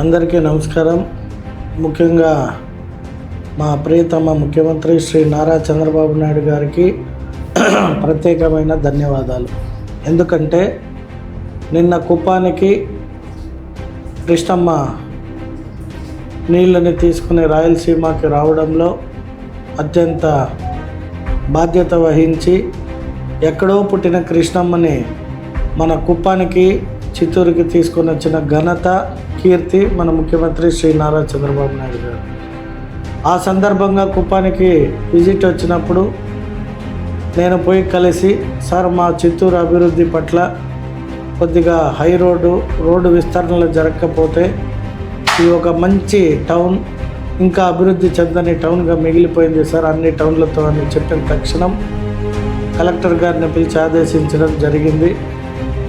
అందరికీ నమస్కారం. ముఖ్యంగా మా ప్రియతమ ముఖ్యమంత్రి శ్రీ నారా చంద్రబాబు నాయుడు గారికి ప్రత్యేకమైన ధన్యవాదాలు. ఎందుకంటే నిన్న కుప్పానికి కృష్ణమ్మ నీళ్ళని తీసుకుని రాయలసీమకి రావడంలో అత్యంత బాధ్యత వహించి ఎక్కడో పుట్టిన కృష్ణమ్మని మన కుప్పానికి చిత్తూరుకి తీసుకొని వచ్చిన ఘనత కీర్తి మన ముఖ్యమంత్రి శ్రీ నారా చంద్రబాబు నాయుడు గారు. ఆ సందర్భంగా కుప్పానికి విజిట్ వచ్చినప్పుడు నేను పోయి కలిసి సార్ మా చిత్తూరు అభివృద్ధి పట్ల కొద్దిగా హై రోడ్డు రోడ్డు విస్తరణలు జరగకపోతే ఇది ఒక మంచి టౌన్ ఇంకా అభివృద్ధి చెందని టౌన్గా మిగిలిపోయింది సార్ అన్ని టౌన్లతో అని చెప్పిన తక్షణం కలెక్టర్ గారిని పిలిచి ఆదేశించడం జరిగింది.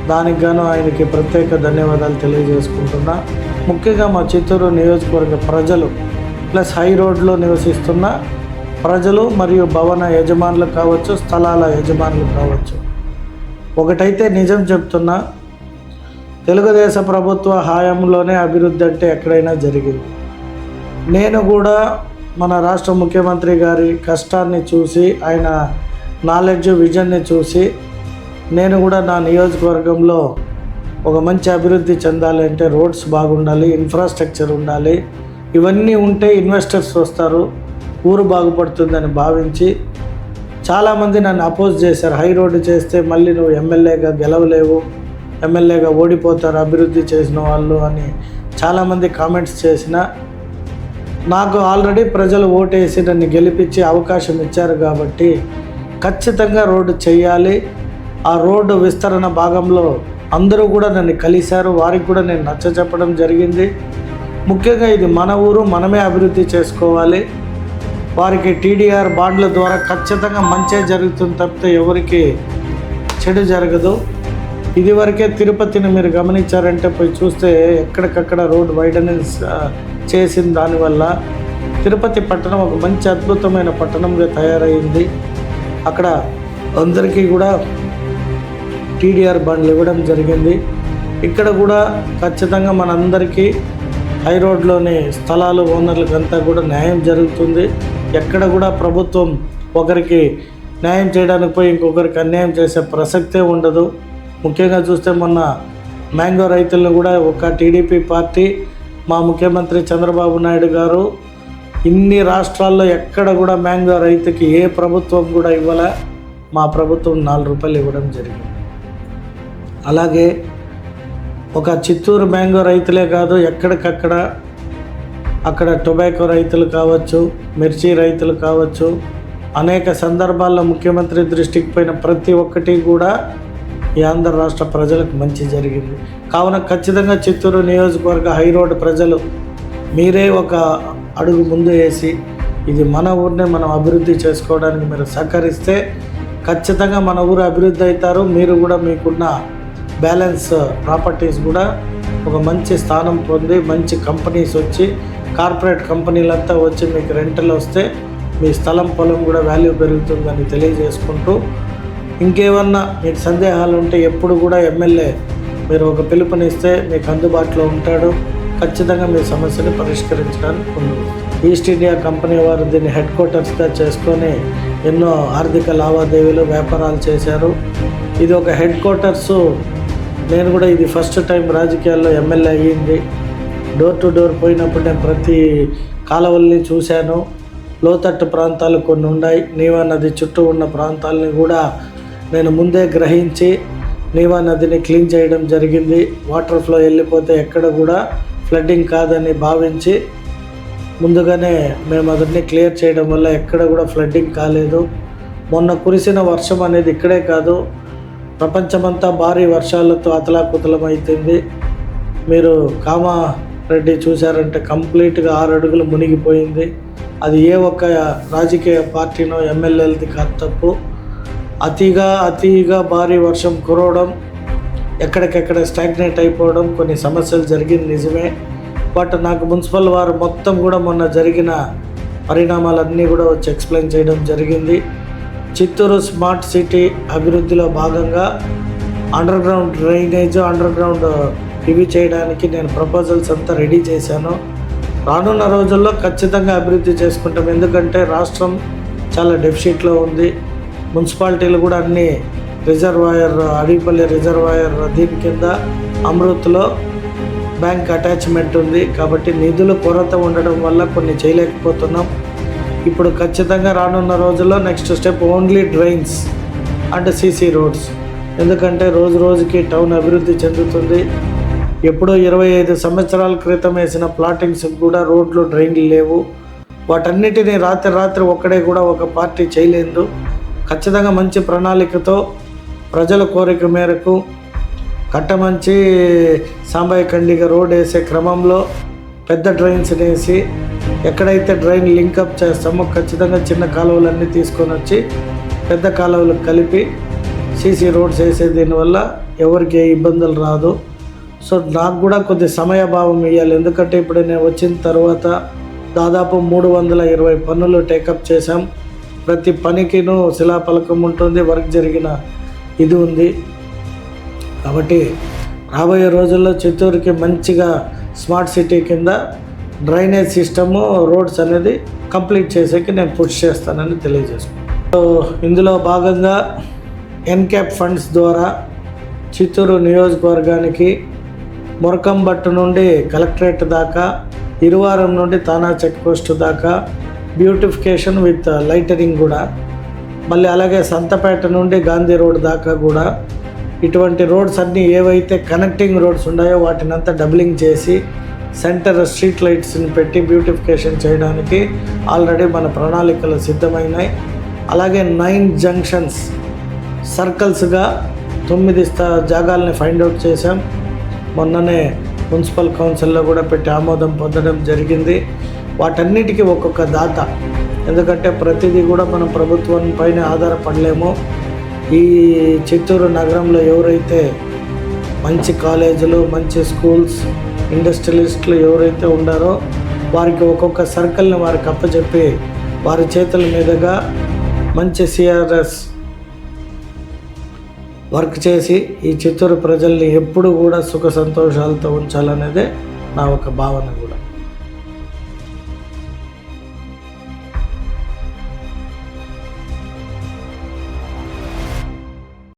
దానికి గాను ఆయనకి ప్రత్యేక ధన్యవాదాలు తెలియజేసుకుంటున్నా. ముఖ్యంగా మా చిత్తూరు నియోజకవర్గ ప్రజలు ప్లస్ హై రోడ్లో నివసిస్తున్న ప్రజలు మరియు భవన యజమానులు కావచ్చు స్థలాల యజమానులు కావచ్చు. ఒకటైతే నిజం చెప్తున్నా తెలుగుదేశ ప్రభుత్వ హాయంలోనే అభివృద్ధి అంటే ఎక్కడైనా జరిగింది. నేను కూడా మన రాష్ట్ర ముఖ్యమంత్రి గారి కష్టాన్ని చూసి ఆయన నాలెడ్జ్ విజన్ని చూసి నేను కూడా నా నియోజకవర్గంలో ఒక మంచి అభివృద్ధి చెందాలి అంటే రోడ్స్ బాగుండాలి ఇన్ఫ్రాస్ట్రక్చర్ ఉండాలి. ఇవన్నీ ఉంటే ఇన్వెస్టర్స్ వస్తారు ఊరు బాగుపడుతుందని భావించి చాలామంది నన్ను అపోజ్ చేశారు. హై రోడ్డు చేస్తే మళ్ళీ నువ్వు ఎమ్మెల్యేగా గెలవలేవు ఎమ్మెల్యేగా ఓడిపోతారు అభివృద్ధి చేసిన వాళ్ళు అని చాలామంది కామెంట్స్ చేసిన నాకు ఆల్రెడీ ప్రజలు ఓటేసి నన్ను గెలిపించి అవకాశం ఇచ్చారు కాబట్టి ఖచ్చితంగా రోడ్డు చేయాలి. ఆ రోడ్డు విస్తరణ భాగంలో అందరూ కూడా నన్ను కలిశారు. వారికి కూడా నేను నచ్చ చెప్పడం జరిగింది. ముఖ్యంగా ఇది మన ఊరు మనమే అభివృద్ధి చేసుకోవాలి. వారికి టీడీఆర్ బాండ్ల ద్వారా ఖచ్చితంగా మంచే జరుగుతుంది తప్పితే ఎవరికి చెడు జరగదు. ఇదివరకే తిరుపతిని మీరు గమనించారంటే పోయి చూస్తే ఎక్కడికక్కడ రోడ్ వైడనెన్స్ చేసిన దానివల్ల తిరుపతి పట్టణం ఒక మంచి అద్భుతమైన పట్టణంగా తయారైంది. అక్కడ అందరికీ కూడా టీడీఆర్ బండ్లు ఇవ్వడం జరిగింది. ఇక్కడ కూడా ఖచ్చితంగా మనందరికీ హై రోడ్లోని స్థలాలు ఓనర్లకు అంతా కూడా న్యాయం జరుగుతుంది. ఎక్కడ కూడా ప్రభుత్వం ఒకరికి న్యాయం చేయడానికి పోయి ఇంకొకరికి అన్యాయం చేసే ప్రసక్తే ఉండదు. ముఖ్యంగా చూస్తే మొన్న మ్యాంగో రైతులను కూడా ఒక టీడీపీ పార్టీ మా ముఖ్యమంత్రి చంద్రబాబు నాయుడు గారు ఇన్ని రాష్ట్రాల్లో ఎక్కడ కూడా మ్యాంగో రైతుకి ఏ ప్రభుత్వం కూడా ఇవ్వలే. మా ప్రభుత్వం నాలుగు రూపాయలు ఇవ్వడం జరిగింది. అలాగే ఒక చిత్తూరు మ్యాంగో రైతులే కాదు ఎక్కడికక్కడ అక్కడ టొబాకో రైతులు కావచ్చు మిర్చి రైతులు కావచ్చు అనేక సందర్భాల్లో ముఖ్యమంత్రి దృష్టికి పోయిన ప్రతి ఒక్కటి కూడా ఈ ఆంధ్ర రాష్ట్ర ప్రజలకు మంచి జరిగింది. కావున ఖచ్చితంగా చిత్తూరు నియోజకవర్గ హైరోడ్ ప్రజలు మీరే ఒక అడుగు ముందు వేసి ఇది మన ఊరిని మనం అభివృద్ధి చేసుకోవడానికి మీరు సహకరిస్తే ఖచ్చితంగా మన ఊరు అభివృద్ధి అవుతారు మీరు కూడా మీకున్న బ్యాలెన్స్ ప్రాపర్టీస్ కూడా ఒక మంచి స్థానం పొంది మంచి కంపెనీస్ వచ్చి కార్పొరేట్ కంపెనీలంతా వచ్చి మీకు రెంటలు వస్తే మీ స్థలం పొలం కూడా వాల్యూ పెరుగుతుందని తెలియజేసుకుంటూ ఇంకేమన్నా మీకు సందేహాలు ఉంటే ఎప్పుడు కూడా ఎమ్మెల్యే మీరు ఒక పిలుపునిస్తే మీకు అందుబాటులో ఉంటాడు. ఖచ్చితంగా మీ సమస్యను పరిష్కరించడానికి ఉంది ఈస్ట్ ఇండియా కంపెనీ వారు దీన్ని హెడ్ క్వార్టర్స్గా చేసుకొని ఎన్నో ఆర్థిక లావాదేవీలు వ్యాపారాలు చేశారు. ఇది ఒక హెడ్ క్వార్టర్స్ నేను కూడా ఇది ఫస్ట్ టైం రాజకీయాల్లో ఎమ్మెల్యే అయ్యింది. డోర్ టు డోర్ పోయినప్పుడు నేను ప్రతి కాలవల్ని చూశాను. లోతట్టు ప్రాంతాలు కొన్ని ఉన్నాయి. నీవా నది చుట్టూ ఉన్న ప్రాంతాలని కూడా నేను ముందే గ్రహించి నీవా నదిని క్లీన్ చేయడం జరిగింది. వాటర్ ఫ్లో వెళ్ళిపోతే ఎక్కడ కూడా ఫ్లడ్డింగ్ కాదని భావించి ముందుగానే మేము అతన్ని క్లియర్ చేయడం వల్ల ఎక్కడ కూడా ఫ్లడ్డింగ్ కాలేదు. మొన్న కురిసిన వర్షం అనేది ఇక్కడే కాదు. ప్రపంచమంతా భారీ వర్షాలతో అతలాకుతలం అవుతుంది మీరు కామారెడ్డి చూశారంటే కంప్లీట్గా ఆరు అడుగులు మునిగిపోయింది. అది ఏ ఒక్క రాజకీయ పార్టీనో ఎమ్మెల్యేలది కాదు తప్పు. అతిగా అతిగా భారీ వర్షం కురవడం ఎక్కడికెక్కడ స్టాగ్నేట్ అయిపోవడం కొన్ని సమస్యలు జరిగింది నిజమే. బట్ నాకు మున్సిపల్ వారు మొత్తం కూడా మొన్న జరిగిన పరిణామాలన్నీ కూడా వచ్చి ఎక్స్ప్లెయిన్ చేయడం జరిగింది. చిత్తూరు స్మార్ట్ సిటీ అభివృద్ధిలో భాగంగా underground drainage underground ఇవి చేయడానికి నేను ప్రపోజల్స్ అంతా రెడీ చేశాను. రానున్న రోజుల్లో ఖచ్చితంగా అభివృద్ధి చేసుకుంటాం. ఎందుకంటే రాష్ట్రం చాలా డెఫిషిట్లో ఉంది. మున్సిపాలిటీలు కూడా అన్ని రిజర్వాయర్ అడిపల్లి రిజర్వాయర్ దీని కింద అమృత్లో బ్యాంక్ అటాచ్మెంట్ ఉంది. కాబట్టి నిధులు కొరత ఉండడం వల్ల కొన్ని చేయలేకపోతున్నాం. ఇప్పుడు ఖచ్చితంగా రానున్న రోజుల్లో next step only drains and CC roads ఎందుకంటే రోజు రోజుకి టౌన్ అభివృద్ధి చెందుతుంది. ఎప్పుడో ఇరవై ఐదు సంవత్సరాల క్రితం వేసిన ప్లాటింగ్స్ కూడా రోడ్లు డ్రైన్లు లేవు. వాటన్నిటిని రాత్రి రాత్రి ఒక్కడే కూడా ఒక పార్టీ చేయలేదు. ఖచ్చితంగా మంచి ప్రణాళికతో ప్రజల కోరిక మేరకు కట్టమంచి సాంబాయి కండిగా రోడ్ వేసే క్రమంలో పెద్ద డ్రైన్స్ వేసి ఎక్కడైతే డ్రైన్ లింకప్ చేస్తామో ఖచ్చితంగా చిన్న కాలువలన్నీ తీసుకొని వచ్చి పెద్ద కాలువలు కలిపి సీసీ రోడ్స్ వేసే దీనివల్ల ఎవరికి ఏ ఇబ్బందులు రాదు. సో నాకు కూడా కొద్ది సమయభావం ఇవ్వాలి ఎందుకంటే ఇప్పుడు నేను వచ్చిన తర్వాత దాదాపు మూడు వందల ఇరవై పనులు టేకప్ చేశాం. ప్రతి పనికిను శిలాఫలకం ఉంటుంది వర్క్ జరిగిన ఇది ఉంది. కాబట్టి రాబోయే రోజుల్లో చిత్తూరుకి మంచిగా స్మార్ట్ సిటీ కింద డ్రైనేజ్ సిస్టము రోడ్స్ అనేది కంప్లీట్ చేసేకి నేను పుష్ చేస్తానని తెలియజేసుకున్నాను సో ఇందులో భాగంగా ఎన్క్యాప్ ఫండ్స్ ద్వారా చిత్తూరు నియోజకవర్గానికి మొరకంబట్టు నుండి కలెక్టరేట్ దాకా ఇరువారం నుండి తానా చెక్ పోస్ట్ దాకా బ్యూటిఫికేషన్ విత్ లైటరింగ్ కూడా మళ్ళీ అలాగే సంతపేట నుండి గాంధీ రోడ్ దాకా కూడా ఇటువంటి రోడ్స్ అన్నీ ఏవైతే కనెక్టింగ్ రోడ్స్ ఉన్నాయో వాటినంతా డబ్లింగ్ చేసి సెంటర్ స్ట్రీట్ లైట్స్ని పెట్టి బ్యూటిఫికేషన్ చేయడానికి ఆల్రెడీ మన ప్రణాళికలు సిద్ధమైనాయి. అలాగే నైన్ జంక్షన్స్ సర్కిల్స్గా తొమ్మిది స్థా జాగాల్ని ఫైండ్ అవుట్ చేశాం. మొన్ననే మున్సిపల్ కౌన్సిల్లో కూడా పెట్టి ఆమోదం పొందడం జరిగింది. వాటన్నిటికీ ఒక్కొక్క దాత. ఎందుకంటే ప్రతిదీ కూడా మనం ప్రభుత్వం పైన ఆధారపడలేము. ఈ చిత్తూరు నగరంలో ఎవరైతే మంచి కాలేజీలు మంచి స్కూల్స్ ఇండస్ట్రియలిస్టులు ఎవరైతే ఉండారో వారికి ఒక్కొక్క సర్కిల్ని వారికి అప్పచెప్పి వారి చేతుల మీదుగా మంచి సిఆర్ఎస్ వర్క్ చేసి ఈ చిత్తూరు ప్రజల్ని ఎప్పుడు కూడా సుఖ సంతోషాలతో ఉంచాలనేదే నా ఒక భావన.